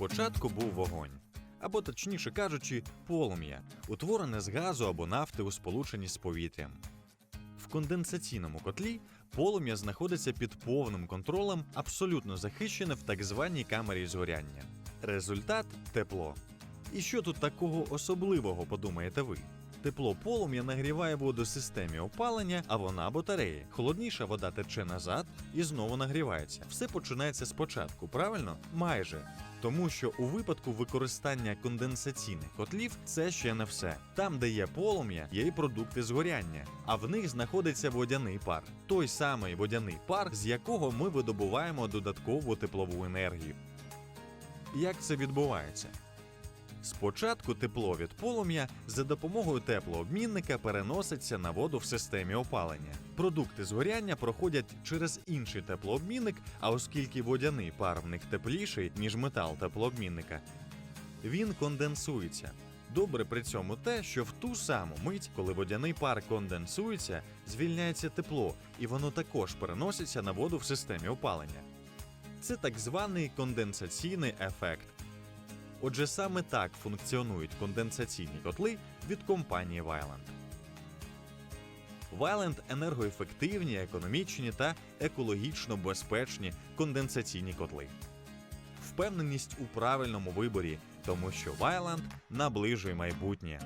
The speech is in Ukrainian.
Спочатку був вогонь, або точніше кажучи, полум'я, утворене з газу або нафти у сполученні з повітрям. В конденсаційному котлі полум'я знаходиться під повним контролем, абсолютно захищене в так званій камері згоряння. Результат тепло. І що тут такого особливого, подумаєте ви? Тепло полум'я нагріває воду системі опалення, а вона батареї. Холодніша вода тече назад і знову нагрівається. Все починається спочатку, правильно? Майже. Тому що у випадку використання конденсаційних котлів це ще не все. Там, де є полум'я, є і продукти згоряння, а в них знаходиться водяний пар. Той самий водяний пар, з якого ми видобуваємо додаткову теплову енергію. Як це відбувається? Спочатку тепло від полум'я за допомогою теплообмінника переноситься на воду в системі опалення. Продукти згоряння проходять через інший теплообмінник, а оскільки водяний пар в них тепліший, ніж метал теплообмінника, він конденсується. Добре при цьому те, що в ту саму мить, коли водяний пар конденсується, звільняється тепло, і воно також переноситься на воду в системі опалення. Це так званий конденсаційний ефект. Отже, саме так функціонують конденсаційні котли від компанії Вайланд. Вайланд енергоефективні, економічні та екологічно безпечні конденсаційні котли. Впевненість у правильному виборі, тому що Вайланд наближує майбутнє.